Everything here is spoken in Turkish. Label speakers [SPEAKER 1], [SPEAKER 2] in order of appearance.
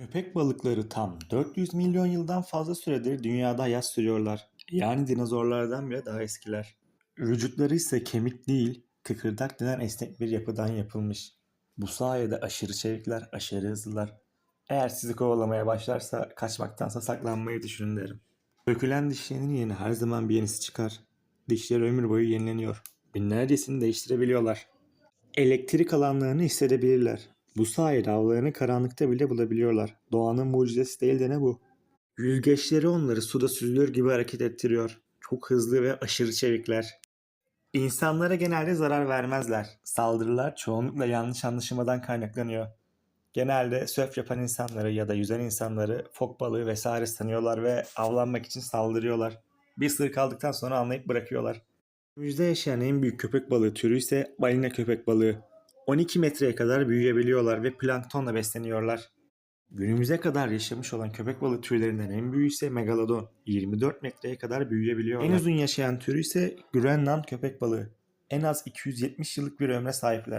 [SPEAKER 1] Köpek balıkları tam 400 milyon yıldan fazla süredir dünyada hayat sürüyorlar. Yani dinozorlardan bile daha eskiler. Vücutları ise kemik değil, kıkırdak denen esnek bir yapıdan yapılmış. Bu sayede aşırı çevikler, aşırı hızlılar. Eğer sizi kovalamaya başlarsa kaçmaktansa saklanmayı düşünün derim. Dökülen dişlerinin yerine her zaman bir yenisi çıkar. Dişleri ömür boyu yenileniyor. Binlercesini değiştirebiliyorlar. Elektrik alanlarını hissedebilirler. Bu sayede avlarını karanlıkta bile bulabiliyorlar. Doğanın mucizesi değil de ne bu? Yüzgeçleri onları suda süzülür gibi hareket ettiriyor. Çok hızlı ve aşırı çevikler. İnsanlara genelde zarar vermezler. Saldırılar çoğunlukla yanlış anlaşılmadan kaynaklanıyor. Genelde sörf yapan insanları ya da yüzen insanları fok balığı vesaire sanıyorlar ve avlanmak için saldırıyorlar. Bir ısırık aldıktan sonra anlayıp bırakıyorlar. Günümüzde yaşayan en büyük köpek balığı türü ise balina köpek balığı. 12 metreye kadar büyüyebiliyorlar ve planktonla besleniyorlar. Günümüze kadar yaşamış olan köpek balığı türlerinden en büyüğü ise megalodon. 24 metreye kadar büyüyebiliyorlar. En uzun yaşayan türü ise Grönland köpek balığı. En az 270 yıllık bir ömre sahipler.